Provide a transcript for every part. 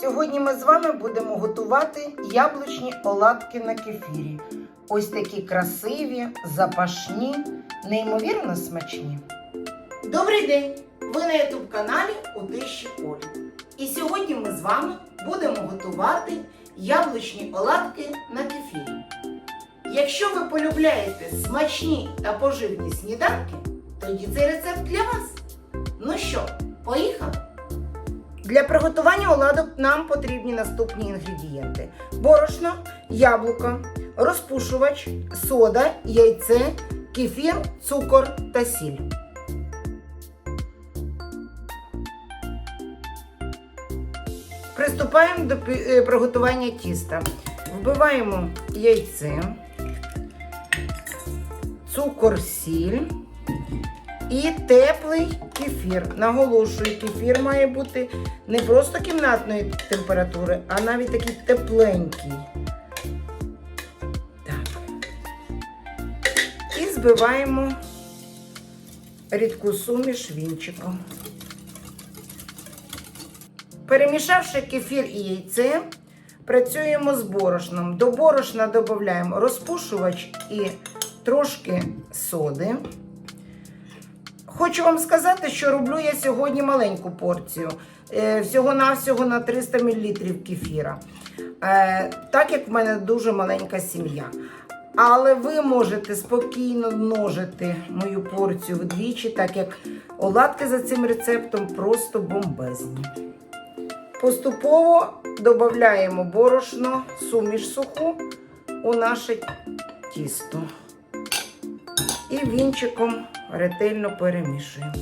Сьогодні ми з вами будемо готувати яблучні оладки на кефірі. Ось такі красиві, запашні, неймовірно смачні. Добрий день! Ви на youtube каналі у Тиші Олі. І сьогодні ми з вами будемо готувати яблучні оладки на кефірі. Якщо ви полюбляєте смачні та поживні сніданки, тоді цей рецепт для вас. Ну що, поїхали? Для приготування оладок нам потрібні наступні інгредієнти: борошно, яблуко, розпушувач, сода, яйце, кефір, цукор та сіль. Приступаємо до е, приготування тіста. Вбиваємо яйце, цукор, сіль і теплий кефір. Наголошую, кефір має бути не просто кімнатної температури, а навіть такий тепленький. Так. І збиваємо рідку суміш вінчиком. Перемішавши кефір і яйце, працюємо з борошном. До борошна додаємо розпушувач і трошки соди. Хочу вам сказати, що роблю я сьогодні маленьку порцію. Е, Всього-навсього на 300 мл кефіра. Е, Так як в мене дуже маленька сім'я. Але ви можете спокійно множити мою порцію вдвічі, так як оладки за цим рецептом просто бомбезні. Поступово додаємо борошно, суміш суху у наше тісто. І вінчиком ретельно перемішуємо.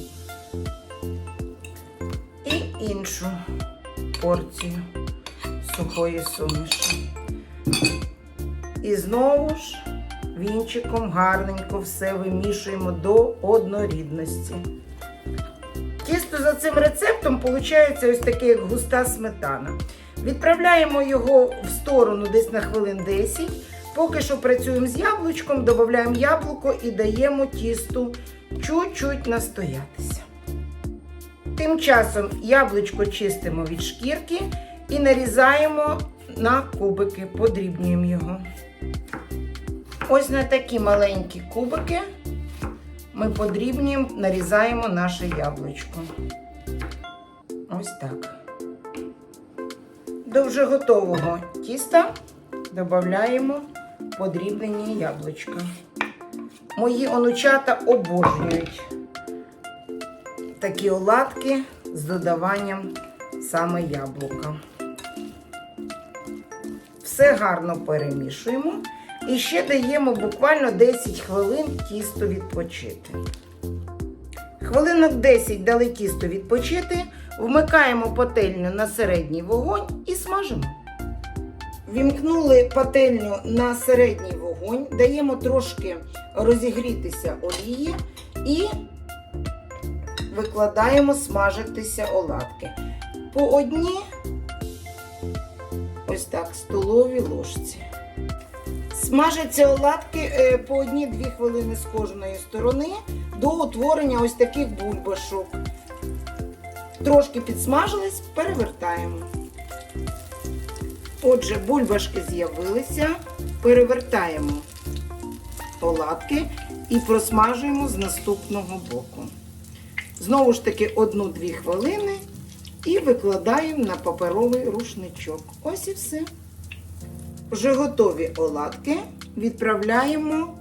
І іншу порцію сухої суміші. І знову ж вінчиком гарненько все вимішуємо до однорідності. Тісто за цим рецептом виходить ось таке, як густа сметана. Відправляємо його в сторону десь на хвилин 10. Поки що працюємо з яблучком, додаємо яблуко і даємо тісту чуть-чуть настоятися. Тим часом яблучко чистимо від шкірки і нарізаємо на кубики, подрібнюємо його. Ось на такі маленькі кубики ми подрібнюємо, нарізаємо наше яблучко. Ось так. До вже готового тіста додаємо подрібнені яблучка. Мої онучата обожнюють такі оладки з додаванням саме яблука. Все гарно перемішуємо і ще даємо буквально 10 хвилин тісто відпочити. Хвилинок 10 дали тісто відпочити, вмикаємо пательню на середній вогонь і смажимо. Вімкнули пательню на середній вогонь, даємо трошки розігрітися олії і викладаємо смажитися оладки. По одній, ось так, столовій ложці. Смажаться оладки е, по одні-дві хвилини з кожної сторони до утворення ось таких бульбашок. Трошки підсмажились, перевертаємо. Отже, бульбашки з'явилися, перевертаємо оладки і просмажуємо з наступного боку. Знову ж таки, 1-2 хвилини і викладаємо на паперовий рушничок. Ось і все. Вже готові оладки відправляємо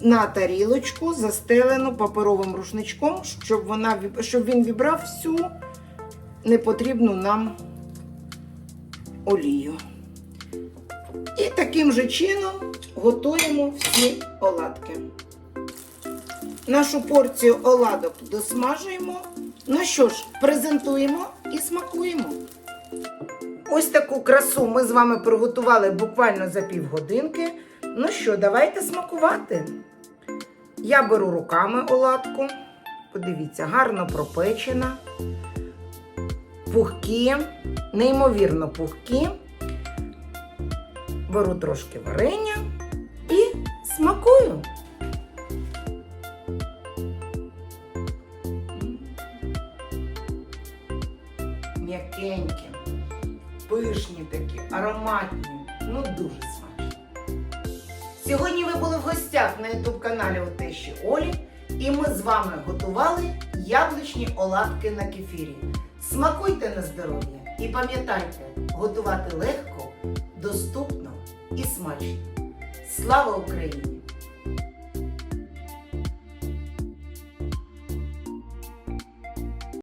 на тарілочку, застелену паперовим рушничком, щоб, вона, щоб він вібрав всю непотрібну нам олію. І таким же чином готуємо всі оладки. Нашу порцію оладок досмажуємо. Ну що ж, презентуємо і смакуємо. Ось таку красу ми з вами приготували буквально за півгодинки. Ну що, давайте смакувати. Я беру руками оладку. Подивіться, гарно пропечена. Пухкі, неймовірно пухкі. Беру трошки варення і смакую. М'якеньке. пишні такі, ароматні, ну дуже смачні. Сьогодні ви були в гостях на ютуб каналі у тещі Олі, і ми з вами готували яблучні оладки на кефірі. Смакуйте на здоров'я і пам'ятайте, готувати легко, доступно. Слава Україні!